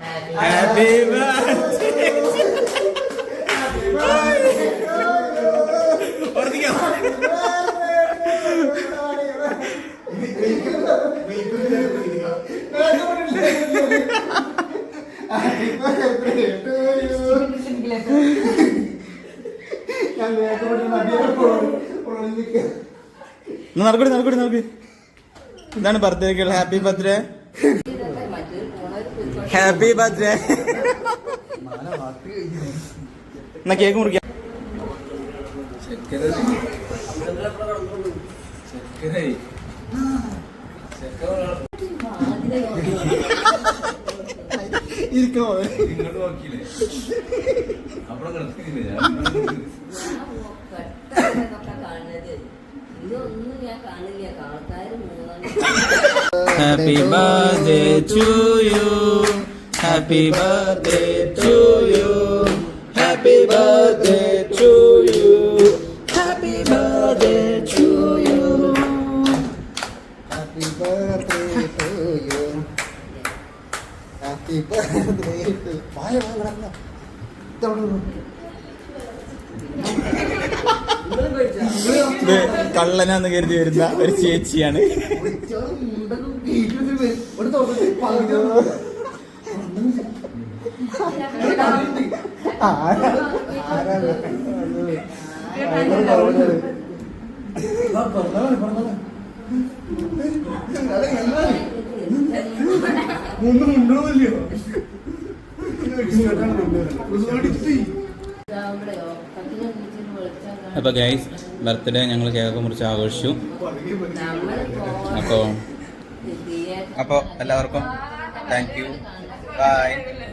Happy നടക്കൂടി നടക്കൂടി നടക്കൂടി. ഇതാണ് ബർത്ത്ഡേക്കുള്ള ഹാപ്പി ബർത്ത്ഡേ ഹാപ്പി ബർത്ത്ഡേ എന്നാ കേക്ക് മുറിക്കാം. ഇങ്ങോട്ട് നോക്കിയില്ലേ? അവിടെ കിടക്കുന്നില്ലേ ഇതൊന്നും ഞാൻ കാണില്ല ആൾക്കാർ മൂന്നാൽ birthday to you. Happy birthday to you. Happy birthday to you. Happy happy birthday to you Happy birthday to you. Happy birthday to വായ വായ വായ കള്ളനാന്ന് കരുതി വരുന്ന ഒരു ചേച്ചിയാണ് ഒന്നും അപ്പൊ ഗൈസ് ബർത്ത്ഡേ ഞങ്ങൾ കേക്ക് മുറിച്ച് ആഘോഷിച്ചു. അപ്പോൾ അപ്പോൾ എല്ലാവർക്കും താങ്ക് യു Bye.